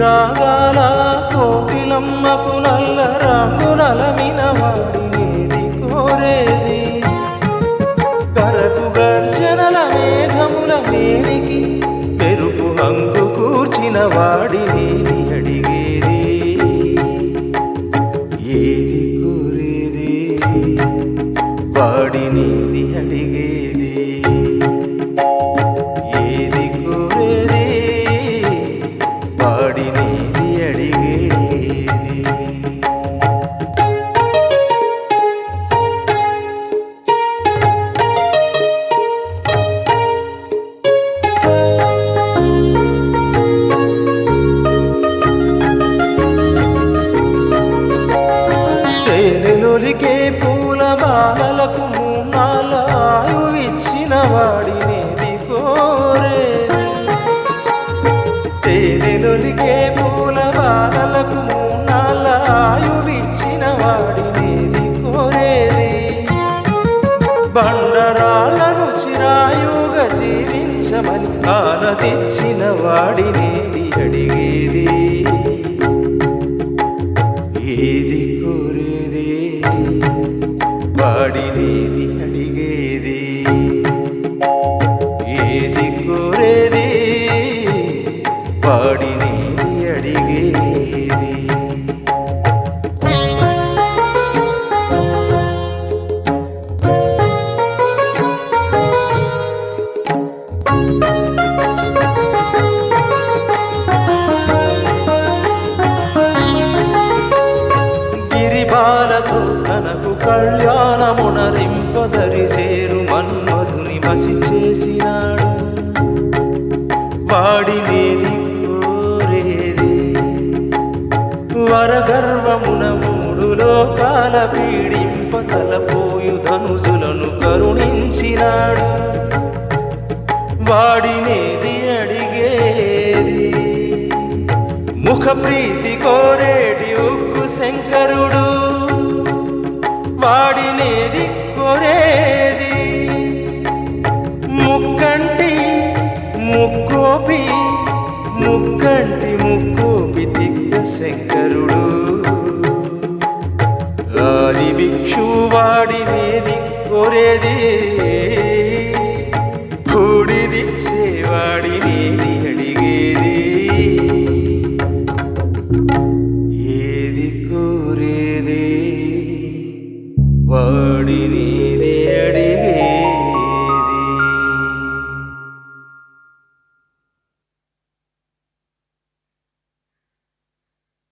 రాగాల కోకిలమ్మకు నల్ల రంగు నలమిన వాడినేది తేనెలొలికే పూల బాలలకు మూనాల ఆయువిచ్చిన వాడినేది కోరే. తేనెలొలికే పూల బాలలకు మూనాల ఆయువిచ్చిన వాడినేది కోరేది. బండరాళ్ళను చిరాయుగా జీవించమని ఆనదిచ్చిన వాడినేది అడిగేది. వాడినేది తనకు కళ్యాణమునరింపదరి చేరు మన్మధుని మసి చేసినాడు వాడినేది కోరేది వరగర్వమున మూడు లోకాల పీడింప తలపోయు ధనుసులను కరుణించినాడు వాడినేది అడిగేది. ముఖ ప్రీతి కోరేటి ఉక్కు శంకరుడు. వాడినేది కొరేది. ముక్కంటి ముక్కోపి ముక్కంటి ముక్కోపి దిగ్గ శంకరుడు. ఆది భిక్షు వాడినేది కోరేది. కూడిదిచ్చేవాడినేది అడిగేది